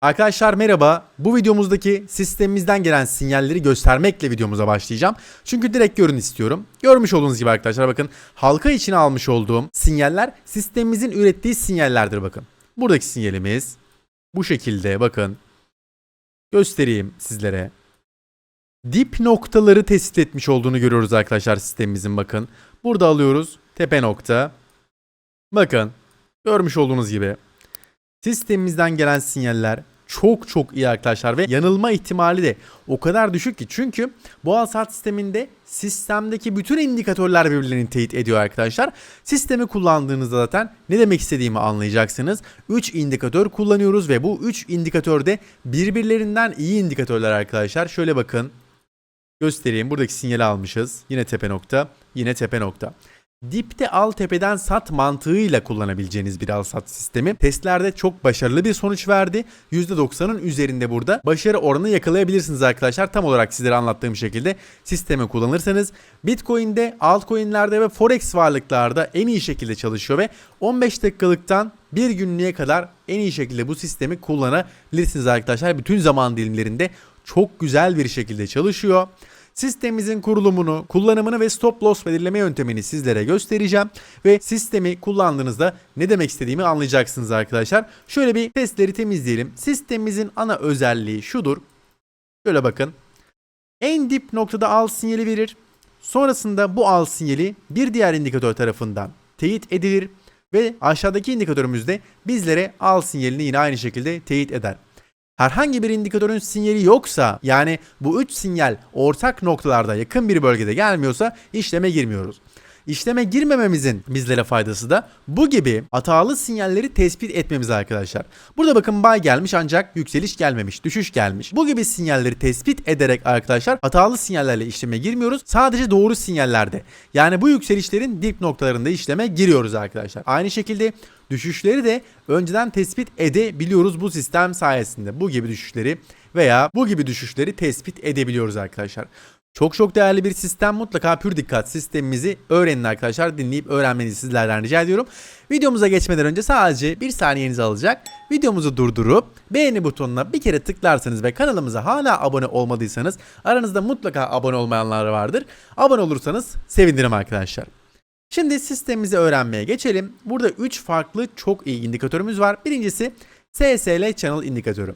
Arkadaşlar merhaba. Bu videomuzdaki sistemimizden gelen sinyalleri göstermekle videomuza başlayacağım. Çünkü direkt görün istiyorum. Görmüş olduğunuz gibi arkadaşlar bakın halka içine almış olduğum sinyaller sistemimizin ürettiği sinyallerdir bakın. Buradaki sinyalimiz bu şekilde bakın. Göstereyim sizlere. Dip noktaları tespit etmiş olduğunu görüyoruz arkadaşlar sistemimizin bakın. Burada alıyoruz tepe nokta. Bakın görmüş olduğunuz gibi Sistemimizden gelen sinyaller çok çok iyi arkadaşlar ve yanılma ihtimali de o kadar düşük ki çünkü bu alsat sisteminde sistemdeki bütün indikatörler birbirlerini teyit ediyor arkadaşlar. Sistemi kullandığınızda zaten ne demek istediğimi anlayacaksınız. 3 indikatör kullanıyoruz ve bu 3 indikatör de birbirlerinden iyi indikatörler arkadaşlar. Şöyle bakın göstereyim buradaki sinyali almışız. Yine tepe nokta yine tepe nokta. Dipte al tepeden sat mantığıyla kullanabileceğiniz bir al sat sistemi. Testlerde çok başarılı bir sonuç verdi. %90'ın üzerinde burada başarı oranı yakalayabilirsiniz arkadaşlar. Tam olarak sizlere anlattığım şekilde sistemi kullanırsanız Bitcoin'de, altcoin'lerde ve forex varlıklarda en iyi şekilde çalışıyor ve 15 dakikalıktan bir günlüğe kadar en iyi şekilde bu sistemi kullanabilirsiniz arkadaşlar. Bütün zaman dilimlerinde çok güzel bir şekilde çalışıyor. Sistemimizin kurulumunu, kullanımını ve stop loss belirleme yöntemini sizlere göstereceğim. Ve sistemi kullandığınızda ne demek istediğimi anlayacaksınız arkadaşlar. Şöyle bir testleri temizleyelim. Sistemimizin ana özelliği şudur. Şöyle bakın. En dip noktada al sinyali verir. Sonrasında bu al sinyali bir diğer indikatör tarafından teyit edilir. Ve aşağıdaki indikatörümüz de bizlere al sinyalini yine aynı şekilde teyit eder. Herhangi bir indikatörün sinyali yoksa yani bu 3 sinyal ortak noktalarda yakın bir bölgede gelmiyorsa işleme girmiyoruz. İşleme girmememizin bizlere faydası da bu gibi hatalı sinyalleri tespit etmemiz arkadaşlar. Burada bakın buy gelmiş ancak yükseliş gelmemiş, düşüş gelmiş. Bu gibi sinyalleri tespit ederek arkadaşlar hatalı sinyallerle işleme girmiyoruz. Sadece doğru sinyallerde. Yani bu yükselişlerin dip noktalarında işleme giriyoruz arkadaşlar. Aynı şekilde düşüşleri de önceden tespit edebiliyoruz bu sistem sayesinde. Bu gibi düşüşleri veya bu gibi düşüşleri tespit edebiliyoruz arkadaşlar. Çok çok değerli bir sistem. Mutlaka pür dikkat sistemimizi öğrenin arkadaşlar. Dinleyip öğrenmenizi sizlerden rica ediyorum. Videomuza geçmeden önce sadece bir saniyenizi alacak. Videomuzu durdurup beğeni butonuna bir kere tıklarsanız ve kanalımıza hala abone olmadıysanız aranızda mutlaka abone olmayanlar vardır. Abone olursanız sevinirim arkadaşlar. Şimdi sistemimizi öğrenmeye geçelim. Burada 3 farklı çok iyi indikatörümüz var. Birincisi SSL Channel indikatörü.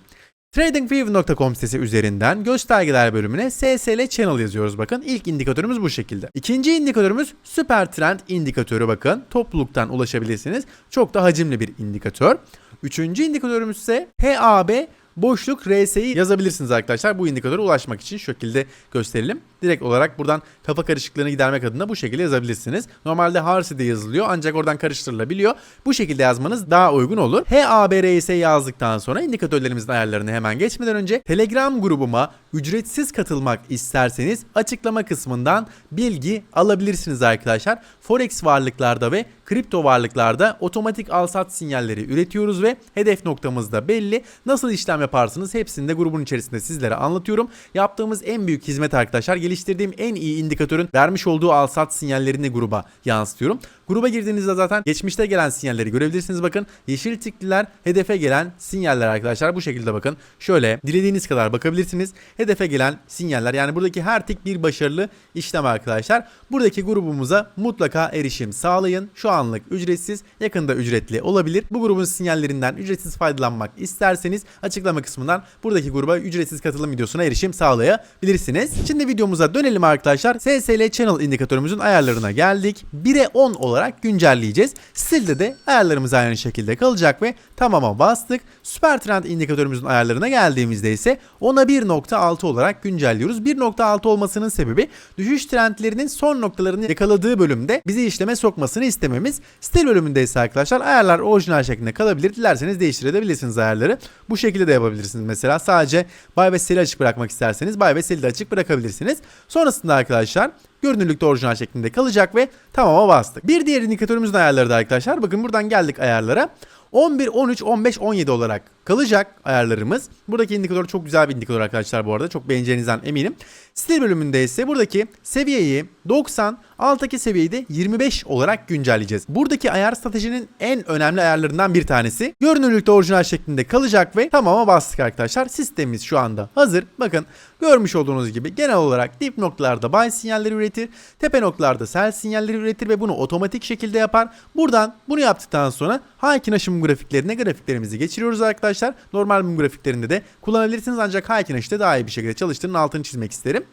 TradingView.com sitesi üzerinden göstergeler bölümüne SSL Channel yazıyoruz bakın. İlk indikatörümüz bu şekilde. İkinci indikatörümüz Süper Trend indikatörü bakın. Topluluktan ulaşabilirsiniz. Çok da hacimli bir indikatör. Üçüncü indikatörümüz ise PAB boşluk RS'yi yazabilirsiniz arkadaşlar. Bu indikatöre ulaşmak için şu şekilde gösterelim. Direkt olarak buradan kafa karışıklığını gidermek adına bu şekilde yazabilirsiniz. Normalde Harsi'de yazılıyor ancak oradan karıştırılabiliyor. Bu şekilde yazmanız daha uygun olur. HABRS yazdıktan sonra indikatörlerimizin ayarlarını hemen geçmeden önce Telegram grubuma ücretsiz katılmak isterseniz açıklama kısmından bilgi alabilirsiniz arkadaşlar. Forex varlıklarda ve kripto varlıklarda otomatik alsat sinyalleri üretiyoruz ve hedef noktamız da belli. Nasıl işlem yaparsınız hepsini de grubun içerisinde sizlere anlatıyorum. Yaptığımız en büyük hizmet arkadaşlar geliştirdiğim en iyi indikatörün vermiş olduğu alsat sinyallerini gruba yansıtıyorum. Gruba girdiğinizde zaten geçmişte gelen sinyalleri görebilirsiniz bakın. Yeşil tikliler hedefe gelen sinyaller arkadaşlar. Bu şekilde bakın. Şöyle dilediğiniz kadar bakabilirsiniz. Hedefe gelen sinyaller yani buradaki her tik bir başarılı işlem arkadaşlar. Buradaki grubumuza mutlaka erişim sağlayın. Şu anlık ücretsiz, yakında ücretli olabilir. Bu grubun sinyallerinden ücretsiz faydalanmak isterseniz açıklama kısmından buradaki gruba ücretsiz katılım videosuna erişim sağlayabilirsiniz. Şimdi videomuza dönelim arkadaşlar. SSL Channel indikatörümüzün ayarlarına geldik. 1'e 10 olarak güncelleyeceğiz. Stilde de ayarlarımız aynı şekilde kalacak ve tamama bastık. Süper Trend indikatörümüzün ayarlarına geldiğimizde ise 10'a 1.6 olarak güncelliyoruz. 1.6 olmasının sebebi düşüş trendlerinin son noktalarını yakaladığı bölümde bizi işleme sokmasını istememiz. Stil bölümünde ise arkadaşlar ayarlar orijinal şeklinde kalabilir. Dilerseniz değiştirebilirsiniz ayarları. Bu şekilde de yapabilirsiniz mesela. Sadece buy ve sell'i açık bırakmak isterseniz buy ve sell'i de açık bırakabilirsiniz. Sonrasında arkadaşlar görünürlükte orijinal şeklinde kalacak ve tamama bastık. Bir diğer indikatörümüzün ayarları da arkadaşlar. Bakın buradan geldik ayarlara. 11, 13, 15, 17 olarak kalacak ayarlarımız. Buradaki indikatör çok güzel bir indikatör arkadaşlar bu arada. Çok beğeneceğinizden eminim. Stil bölümünde ise buradaki seviyeyi 90, alttaki seviyeyi de 25 olarak güncelleyeceğiz. Buradaki ayar stratejinin en önemli ayarlarından bir tanesi. Görünürlükte orijinal şeklinde kalacak ve tamama bastık arkadaşlar. Sistemimiz şu anda hazır. Bakın görmüş olduğunuz gibi genel olarak dip noktalarda buy sinyalleri üretir. Tepe noktalarda sell sinyalleri üretir ve bunu otomatik şekilde yapar. Buradan bunu yaptıktan sonra Haykin aşım grafiklerine grafiklerimizi geçiriyoruz arkadaşlar. Normal mum grafiklerinde de kullanabilirsiniz ancak Haykin aşıda daha iyi bir şekilde çalıştığının altını çizmek isterim.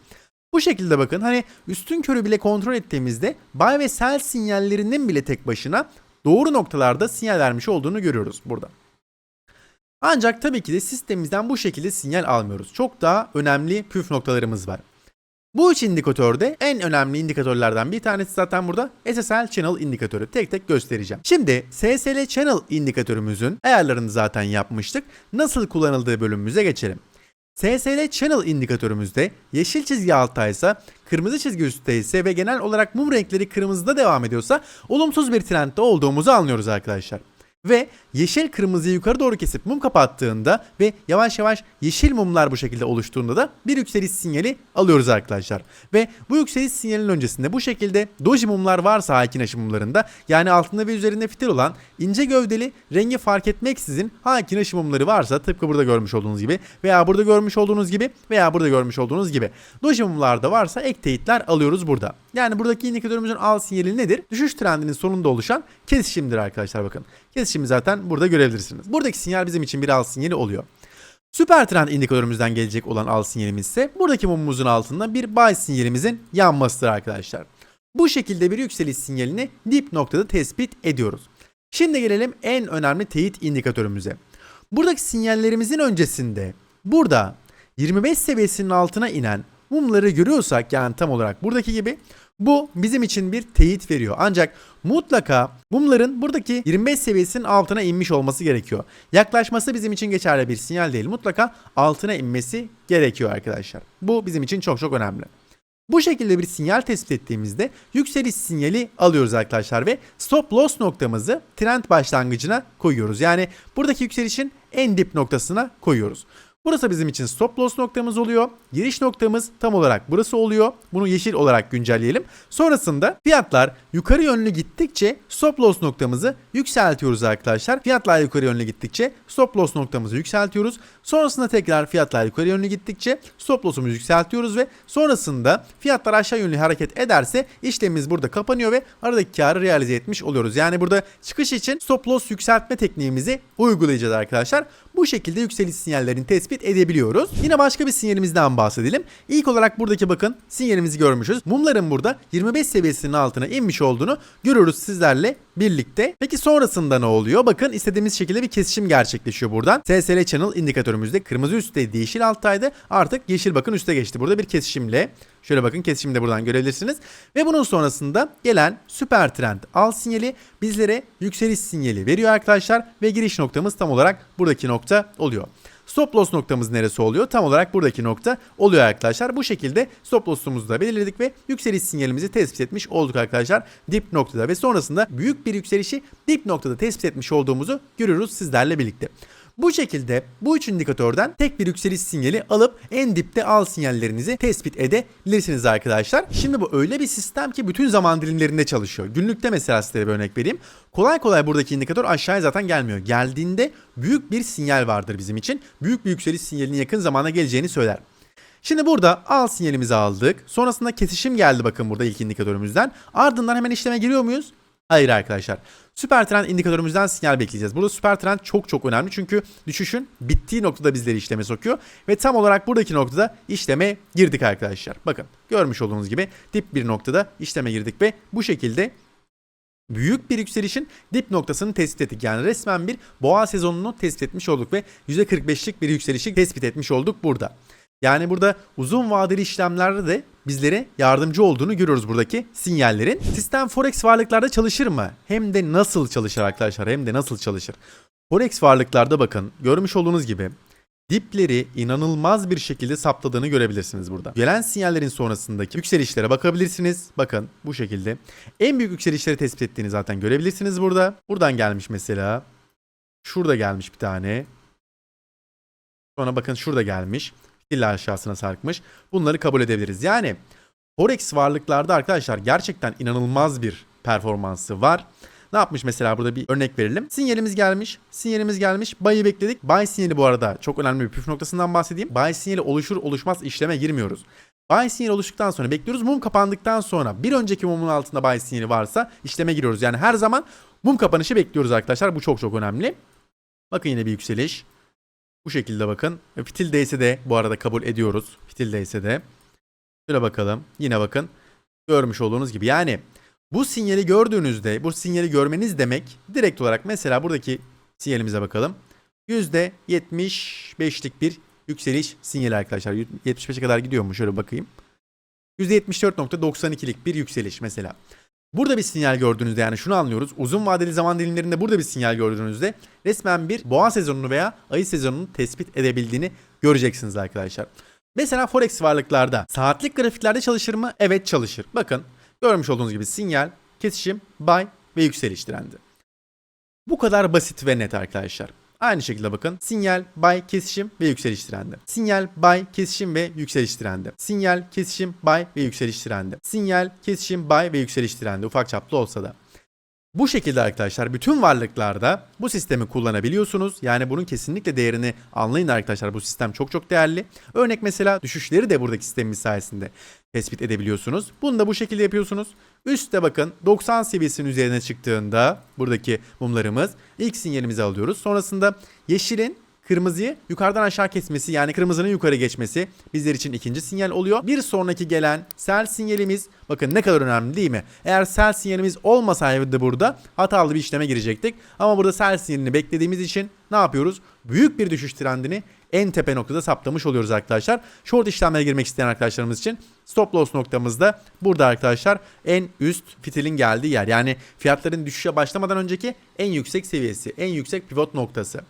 Bu şekilde bakın hani üstün körü bile kontrol ettiğimizde buy ve sell sinyallerinin bile tek başına doğru noktalarda sinyal vermiş olduğunu görüyoruz burada. Ancak tabii ki de sistemimizden bu şekilde sinyal almıyoruz. Çok daha önemli püf noktalarımız var. Bu üç indikatörde en önemli indikatörlerden bir tanesi zaten burada SSL Channel indikatörü. Tek tek göstereceğim. Şimdi SSL Channel indikatörümüzün ayarlarını zaten yapmıştık. Nasıl kullanıldığı bölümümüze geçelim. SSL Channel indikatörümüzde yeşil çizgi alttaysa, kırmızı çizgi üstteyse ve genel olarak mum renkleri kırmızıda devam ediyorsa olumsuz bir trendde olduğumuzu anlıyoruz arkadaşlar. Ve yeşil kırmızıyı yukarı doğru kesip mum kapattığında ve yavaş yavaş yeşil mumlar bu şekilde oluştuğunda da bir yükseliş sinyali alıyoruz arkadaşlar. Ve bu yükseliş sinyalinin öncesinde bu şekilde doji mumlar varsa Hakin aşı mumlarında yani altında ve üzerinde fitil olan ince gövdeli rengi fark etmeksizin Hakin aşı mumları varsa tıpkı burada görmüş olduğunuz gibi veya burada görmüş olduğunuz gibi veya burada görmüş olduğunuz gibi doji mumlarda varsa ek teyitler alıyoruz burada. Yani buradaki indikatörümüzün al sinyali nedir? Düşüş trendinin sonunda oluşan kesişimdir arkadaşlar bakın. Kesişimi zaten burada görebilirsiniz. Buradaki sinyal bizim için bir al sinyali oluyor. Süper trend indikatörümüzden gelecek olan al sinyalimiz ise buradaki mumumuzun altında bir buy sinyalimizin yanmasıdır arkadaşlar. Bu şekilde bir yükseliş sinyalini dip noktada tespit ediyoruz. Şimdi gelelim en önemli teyit indikatörümüze. Buradaki sinyallerimizin öncesinde burada 25 seviyesinin altına inen mumları görüyorsak yani tam olarak buradaki gibi bu bizim için bir teyit veriyor. Ancak mutlaka mumların buradaki 25 seviyesinin altına inmiş olması gerekiyor. Yaklaşması bizim için geçerli bir sinyal değil. Mutlaka altına inmesi gerekiyor arkadaşlar. Bu bizim için çok çok önemli. Bu şekilde bir sinyal tespit ettiğimizde yükseliş sinyali alıyoruz arkadaşlar ve stop loss noktamızı trend başlangıcına koyuyoruz. Yani buradaki yükselişin en dip noktasına koyuyoruz. Burası bizim için stop loss noktamız oluyor. Giriş noktamız tam olarak burası oluyor. Bunu yeşil olarak güncelleyelim. Sonrasında fiyatlar yukarı yönlü gittikçe stop loss noktamızı yükseltiyoruz arkadaşlar. Fiyatlar yukarı yönlü gittikçe stop loss noktamızı yükseltiyoruz. Sonrasında tekrar fiyatlar yukarı yönlü gittikçe stop loss'umuzu yükseltiyoruz ve sonrasında fiyatlar aşağı yönlü hareket ederse işlemimiz burada kapanıyor ve aradaki karı realize etmiş oluyoruz. Yani burada çıkış için stop loss yükseltme tekniğimizi uygulayacağız arkadaşlar. Bu şekilde yükseliş sinyallerini tespit edebiliyoruz. Yine başka bir sinyalimizden bahsedelim. İlk olarak buradaki bakın sinyalimizi görmüşüz. Mumların burada 25 seviyesinin altına inmiş olduğunu görüyoruz sizlerle birlikte. Peki sonrasında ne oluyor? Bakın istediğimiz şekilde bir kesişim gerçekleşiyor buradan. SSL Channel indikatörümüzde kırmızı üstteydi, yeşil alttaydı. Artık yeşil bakın üste geçti. Burada bir kesişimle Şöyle bakın kesişimi de buradan görebilirsiniz. Ve bunun sonrasında gelen süper trend al sinyali bizlere yükseliş sinyali veriyor arkadaşlar. Ve giriş noktamız tam olarak buradaki nokta oluyor. Stop loss noktamız neresi oluyor? Tam olarak buradaki nokta oluyor arkadaşlar. Bu şekilde stop loss'umuzu da belirledik ve yükseliş sinyalimizi tespit etmiş olduk arkadaşlar. Dip noktada ve sonrasında büyük bir yükselişi dip noktada tespit etmiş olduğumuzu görüyoruz sizlerle birlikte. Bu şekilde bu üç indikatörden tek bir yükseliş sinyali alıp en dipte al sinyallerinizi tespit edebilirsiniz arkadaşlar. Şimdi bu öyle bir sistem ki bütün zaman dilimlerinde çalışıyor. Günlükte mesela size bir örnek vereyim. Kolay kolay buradaki indikatör aşağıya zaten gelmiyor. Geldiğinde büyük bir sinyal vardır bizim için. Büyük bir yükseliş sinyalinin yakın zamana geleceğini söyler. Şimdi burada al sinyalimizi aldık. Sonrasında kesişim geldi bakın burada ilk indikatörümüzden. Ardından hemen işleme giriyor muyuz? Hayır arkadaşlar. Süper trend indikatörümüzden sinyal bekleyeceğiz. Burada süper trend çok çok önemli çünkü düşüşün bittiği noktada bizleri işleme sokuyor. Ve tam olarak buradaki noktada işleme girdik arkadaşlar. Bakın görmüş olduğunuz gibi dip bir noktada işleme girdik ve bu şekilde büyük bir yükselişin dip noktasını tespit ettik. Yani resmen bir boğa sezonunu tespit etmiş olduk ve %45'lik bir yükselişi tespit etmiş olduk burada. Yani burada uzun vadeli işlemlerde de bizlere yardımcı olduğunu görüyoruz buradaki sinyallerin. Sistem Forex varlıklarda çalışır mı? Hem de nasıl çalışır arkadaşlar? Hem de nasıl çalışır? Forex varlıklarda bakın görmüş olduğunuz gibi dipleri inanılmaz bir şekilde saptadığını görebilirsiniz burada. Gelen sinyallerin sonrasındaki yükselişlere bakabilirsiniz. Bakın bu şekilde. En büyük yükselişleri tespit ettiğini zaten görebilirsiniz burada. Buradan gelmiş mesela. Şurada gelmiş bir tane. Sonra bakın şurada gelmiş. Fitille aşağısına sarkmış. Bunları kabul edebiliriz. Yani Forex varlıklarda arkadaşlar gerçekten inanılmaz bir performansı var. Ne yapmış mesela burada bir örnek verelim. Sinyalimiz gelmiş. Sinyalimiz gelmiş. Buy'ı bekledik. Buy sinyali bu arada çok önemli bir püf noktasından bahsedeyim. Buy sinyali oluşur oluşmaz işleme girmiyoruz. Buy sinyali oluştuktan sonra bekliyoruz. Mum kapandıktan sonra bir önceki mumun altında buy sinyali varsa işleme giriyoruz. Yani her zaman mum kapanışı bekliyoruz arkadaşlar. Bu çok çok önemli. Bakın yine bir yükseliş. Bu şekilde bakın. E, Fitildeyse de bu arada kabul ediyoruz. Fitildeyse de. Şöyle bakalım. Yine bakın. Görmüş olduğunuz gibi. Yani bu sinyali gördüğünüzde bu sinyali görmeniz demek direkt olarak mesela buradaki sinyalimize bakalım. %75'lik bir yükseliş sinyali arkadaşlar. 75'e kadar gidiyor mu? Şöyle bakayım. %74.92'lik bir yükseliş mesela. Burada bir sinyal gördüğünüzde yani şunu anlıyoruz. Uzun vadeli zaman dilimlerinde burada bir sinyal gördüğünüzde resmen bir boğa sezonunu veya ayı sezonunu tespit edebildiğini göreceksiniz arkadaşlar. Mesela forex varlıklarda saatlik grafiklerde çalışır mı? Evet çalışır. Bakın görmüş olduğunuz gibi sinyal, kesişim, buy ve yükseliş trendi. Bu kadar basit ve net arkadaşlar. Aynı şekilde bakın. Sinyal, buy, kesişim ve yükseliş trendi. Sinyal, buy, kesişim ve yükseliş trendi. Sinyal, kesişim, buy ve yükseliş trendi. Sinyal, kesişim, buy ve yükseliş trendi. Ufak çaplı olsa da. Bu şekilde arkadaşlar bütün varlıklarda bu sistemi kullanabiliyorsunuz. Yani bunun kesinlikle değerini anlayın arkadaşlar. Bu sistem çok çok değerli. Örnek mesela düşüşleri de buradaki sistemimiz sayesinde tespit edebiliyorsunuz. Bunu da bu şekilde yapıyorsunuz. Üstte bakın 90 seviyesinin üzerine çıktığında buradaki mumlarımız ilk sinyalimizi alıyoruz. Sonrasında yeşilin kırmızıyı yukarıdan aşağı kesmesi yani kırmızının yukarı geçmesi bizler için ikinci sinyal oluyor. Bir sonraki gelen sell sinyalimiz bakın ne kadar önemli değil mi? Eğer sell sinyalimiz olmasaydı burada hatalı bir işleme girecektik. Ama burada sell sinyalini beklediğimiz için ne yapıyoruz? Büyük bir düşüş trendini en tepe noktada saptamış oluyoruz arkadaşlar. Short işlemlere girmek isteyen arkadaşlarımız için stop loss noktamızda burada arkadaşlar en üst fitilin geldiği yer. Yani fiyatların düşüşe başlamadan önceki en yüksek seviyesi, en yüksek pivot noktası.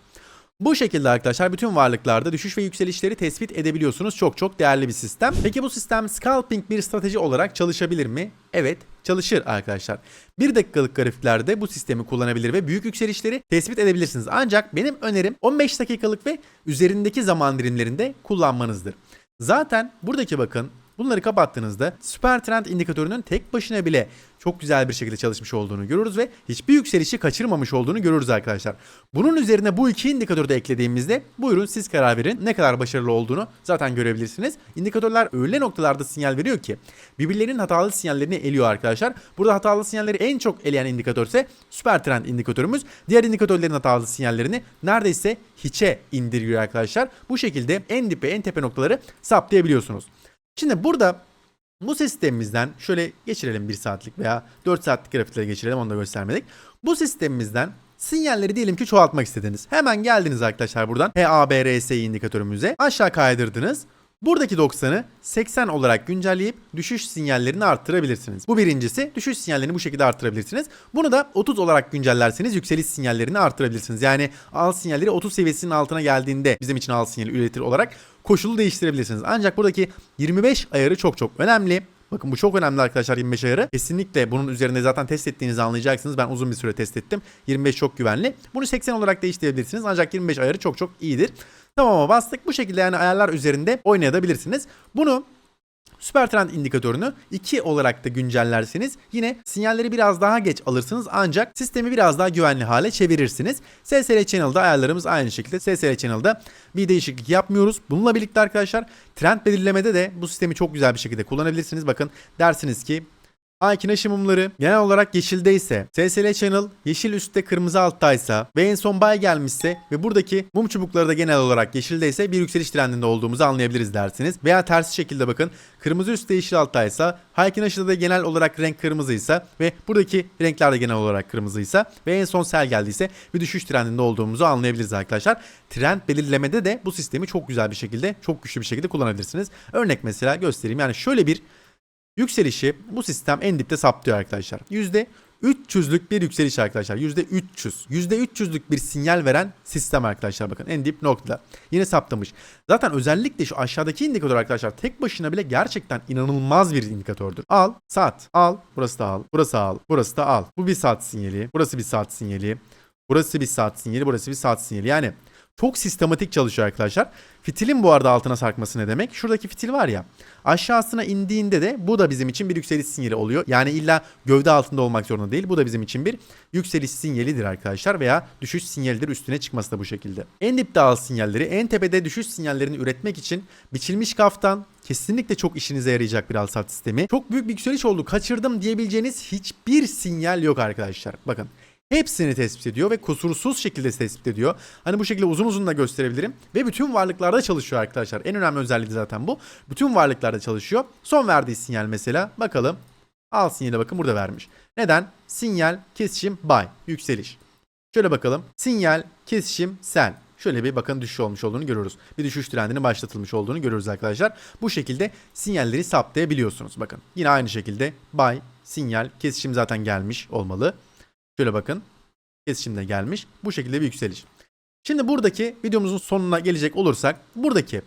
Bu şekilde arkadaşlar bütün varlıklarda düşüş ve yükselişleri tespit edebiliyorsunuz. Çok çok değerli bir sistem. Peki bu sistem scalping bir strateji olarak çalışabilir mi? Evet çalışır arkadaşlar. 1 dakikalık grafiklerde bu sistemi kullanabilir ve büyük yükselişleri tespit edebilirsiniz. Ancak benim önerim 15 dakikalık ve üzerindeki zaman dilimlerinde kullanmanızdır. Zaten buradaki bakın Bunları kapattığınızda süper trend indikatörünün tek başına bile çok güzel bir şekilde çalışmış olduğunu görürüz ve hiçbir yükselişi kaçırmamış olduğunu görürüz arkadaşlar. Bunun üzerine bu iki indikatörü de eklediğimizde buyurun siz karar verin ne kadar başarılı olduğunu zaten görebilirsiniz. İndikatörler öyle noktalarda sinyal veriyor ki birbirlerinin hatalı sinyallerini eliyor arkadaşlar. Burada hatalı sinyalleri en çok eleyen indikatör ise süper trend indikatörümüz. Diğer indikatörlerin hatalı sinyallerini neredeyse hiçe indiriyor arkadaşlar. Bu şekilde en dipe en tepe noktaları saptayabiliyorsunuz. Şimdi burada bu sistemimizden şöyle geçirelim 1 saatlik veya 4 saatlik grafiklere geçirelim onu da göstermedik. Bu sistemimizden sinyalleri diyelim ki çoğaltmak istediniz. Hemen geldiniz arkadaşlar buradan HABRSI indikatörümüze aşağı kaydırdınız. Buradaki 90'ı 80 olarak güncelleyip düşüş sinyallerini arttırabilirsiniz. Bu birincisi. Düşüş sinyallerini bu şekilde arttırabilirsiniz. Bunu da 30 olarak güncellerseniz yükseliş sinyallerini arttırabilirsiniz. Yani al sinyalleri 30 seviyesinin altına geldiğinde bizim için al sinyali üretir olarak koşulu değiştirebilirsiniz. Ancak buradaki 25 ayarı çok çok önemli. Bakın bu çok önemli arkadaşlar 25 ayarı. Kesinlikle bunun üzerinde zaten test ettiğinizi anlayacaksınız. Ben uzun bir süre test ettim. 25 çok güvenli. Bunu 80 olarak değiştirebilirsiniz. Ancak 25 ayarı çok çok iyidir. Tamam'a bastık. Bu şekilde yani ayarlar üzerinde oynayabilirsiniz. Bunu Süper trend indikatörünü 2 olarak da güncellerseniz yine sinyalleri biraz daha geç alırsınız ancak sistemi biraz daha güvenli hale çevirirsiniz. SSL Channel'da ayarlarımız aynı şekilde. SSL Channel'da bir değişiklik yapmıyoruz. Bununla birlikte arkadaşlar trend belirlemede de bu sistemi çok güzel bir şekilde kullanabilirsiniz. Bakın dersiniz ki Aykin aşımımları genel olarak yeşildeyse, SSL Channel yeşil üstte kırmızı alttaysa ve en son bay gelmişse ve buradaki mum çubukları da genel olarak yeşildeyse bir yükseliş trendinde olduğumuzu anlayabiliriz dersiniz. Veya tersi şekilde bakın kırmızı üstte yeşil alttaysa, Haykin aşıda da genel olarak renk kırmızıysa ve buradaki renkler de genel olarak kırmızıysa ve en son sel geldiyse bir düşüş trendinde olduğumuzu anlayabiliriz arkadaşlar. Trend belirlemede de bu sistemi çok güzel bir şekilde, çok güçlü bir şekilde kullanabilirsiniz. Örnek mesela göstereyim. Yani şöyle bir Yükselişi bu sistem en dipte saptıyor arkadaşlar. %300'lük bir yükseliş arkadaşlar. %300. %300'lük bir sinyal veren sistem arkadaşlar bakın en dip noktada. Yine saptamış. Zaten özellikle şu aşağıdaki indikatör arkadaşlar tek başına bile gerçekten inanılmaz bir indikatördür. Al, sat, al, burası da al, burası al, burası da al. Bu bir saat sinyali, burası bir saat sinyali, burası bir saat sinyali, burası bir saat sinyali. Yani Çok sistematik çalışıyor arkadaşlar. Fitilin bu arada altına sarkması ne demek? Şuradaki fitil var ya. Aşağısına indiğinde de bu da bizim için bir yükseliş sinyali oluyor. Yani illa gövde altında olmak zorunda değil. Bu da bizim için bir yükseliş sinyalidir arkadaşlar veya düşüş sinyalidir üstüne çıkması da bu şekilde. En dipte al sinyalleri, en tepede düşüş sinyallerini üretmek için biçilmiş kaftan kesinlikle çok işinize yarayacak bir al sistemi. Çok büyük bir yükseliş oldu, kaçırdım diyebileceğiniz hiçbir sinyal yok arkadaşlar. Bakın Hepsini tespit ediyor ve kusursuz şekilde tespit ediyor. Hani bu şekilde uzun uzun da gösterebilirim. Ve bütün varlıklarda çalışıyor arkadaşlar. En önemli özelliği zaten bu. Bütün varlıklarda çalışıyor. Son verdiği sinyal mesela. Bakalım. Al sinyale bakın burada vermiş. Neden? Sinyal, kesişim, buy. Yükseliş. Şöyle bakalım. Sinyal, kesişim, sell. Şöyle bir bakın düşüş olmuş olduğunu görüyoruz. Bir düşüş trendinin başlatılmış olduğunu görüyoruz arkadaşlar. Bu şekilde sinyalleri saptayabiliyorsunuz. Bakın yine aynı şekilde buy, sinyal, kesişim zaten gelmiş olmalı. Şöyle bakın. Kesişimde gelmiş. Bu şekilde bir yükseliş. Şimdi buradaki videomuzun sonuna gelecek olursak buradaki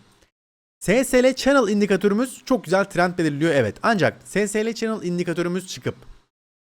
SSL Channel indikatörümüz çok güzel trend belirliyor evet. Ancak SSL Channel indikatörümüz çıkıp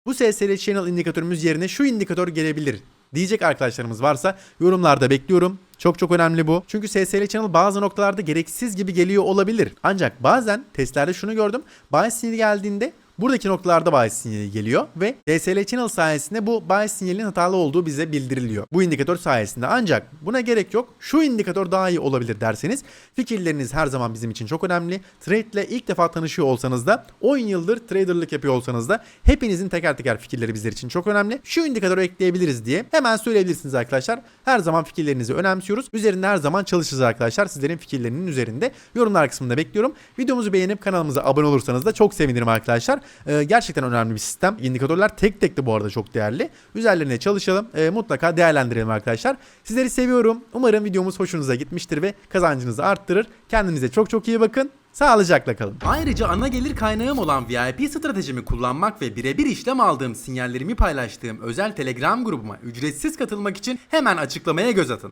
bu SSL Channel indikatörümüz yerine şu indikatör gelebilir diyecek arkadaşlarımız varsa yorumlarda bekliyorum. Çok çok önemli bu. Çünkü SSL Channel bazı noktalarda gereksiz gibi geliyor olabilir. Ancak bazen testlerde şunu gördüm. Bias sinyali geldiğinde buradaki noktalarda bias sinyali geliyor ve DSL Channel sayesinde bu bias sinyalinin hatalı olduğu bize bildiriliyor. Bu indikatör sayesinde. Ancak buna gerek yok. Şu indikatör daha iyi olabilir derseniz fikirleriniz her zaman bizim için çok önemli. Trade ile ilk defa tanışıyor olsanız da 10 yıldır traderlık yapıyor olsanız da hepinizin teker teker fikirleri bizler için çok önemli. Şu indikatörü ekleyebiliriz diye hemen söyleyebilirsiniz arkadaşlar. Her zaman fikirlerinizi önemsiyoruz. Üzerinde her zaman çalışırız arkadaşlar. Sizlerin fikirlerinin üzerinde yorumlar kısmında bekliyorum. Videomuzu beğenip kanalımıza abone olursanız da çok sevinirim arkadaşlar. Ee, gerçekten önemli bir sistem. İndikatörler tek tek de bu arada çok değerli. Üzerlerine çalışalım. Ee, mutlaka değerlendirelim arkadaşlar. Sizleri seviyorum. Umarım videomuz hoşunuza gitmiştir ve kazancınızı arttırır. Kendinize çok çok iyi bakın. Sağlıcakla kalın. Ayrıca ana gelir kaynağım olan VIP stratejimi kullanmak ve birebir işlem aldığım sinyallerimi paylaştığım özel Telegram grubuma ücretsiz katılmak için hemen açıklamaya göz atın.